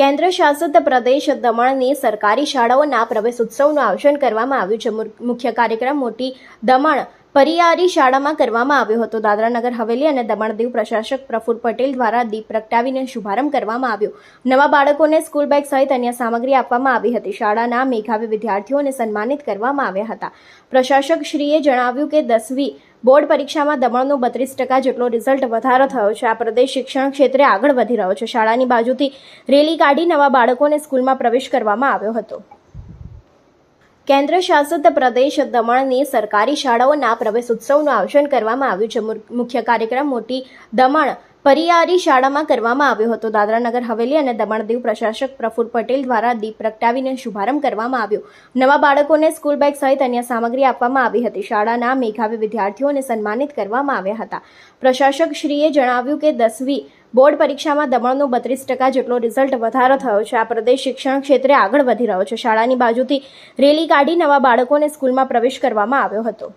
કેન્દ્ર શાસિત પ્રદેશ દમણની સરકારી શાળાઓના પ્રવેશોત્સવનું આયોજન કરવામાં આવ્યું છે. મુખ્ય કાર્યક્રમ મોટી દમણ પરિયારી શાળામાં કરવામાં આવ્યો હતો. દાદરાનગર હવેલી અને દમણ દીવ પ્રશાસક પ્રફુલ પટેલ દ્વારા દીપ પ્રગટાવીને શુભારંભ કરવામાં આવ્યો. નવા બાળકોને સ્કૂલ બેગ સહિત અન્ય સામગ્રી આપવામાં આવી હતી. શાળાના મેઘાવી વિદ્યાર્થીઓને સન્માનિત કરવામાં આવ્યા હતા. પ્રશાસક શ્રીએ જણાવ્યું કે દસમી બોર્ડ પરીક્ષામાં દમણનો બત્રીસ ટકા જેટલો રિઝલ્ટ વધારો થયો છે. આ પ્રદેશ શિક્ષણ ક્ષેત્રે આગળ વધી રહ્યો છે. શાળાની બાજુથી રેલી કાઢી નવા બાળકોને સ્કૂલમાં પ્રવેશ કરવામાં આવ્યો હતો. કેન્દ્ર શાસિત પ્રદેશ દમણની સરકારી શાળાઓના પ્રવેશોત્સવનું આયોજન કરવામાં આવ્યું છે. મુખ્ય કાર્યક્રમ મોટી દમણ પરિયારી શાળામાં કરવામાં આવ્યો હતો. દાદરાનગર હવેલી અને દમણ દીવ પ્રશાસક પ્રફુલ પટેલ દ્વારા દીપ પ્રગટાવીને શુભારંભ કરવામાં આવ્યો. નવા બાળકોને સ્કૂલ બેગ સહિત અન્ય સામગ્રી આપવામાં આવી હતી. શાળાના મેઘાવી વિદ્યાર્થીઓને સન્માનિત કરવામાં આવ્યા હતા. પ્રશાસક શ્રીએ જણાવ્યું કે દસમી બોર્ડ પરીક્ષામાં દમણનો બત્રીસ ટકા જેટલો રિઝલ્ટ વધારો થયો છે. આ પ્રદેશ શિક્ષણ ક્ષેત્રે આગળ વધી રહ્યો છે. શાળાની બાજુથી રેલી કાઢી નવા બાળકોને સ્કૂલમાં પ્રવેશ કરવામાં આવ્યો હતો.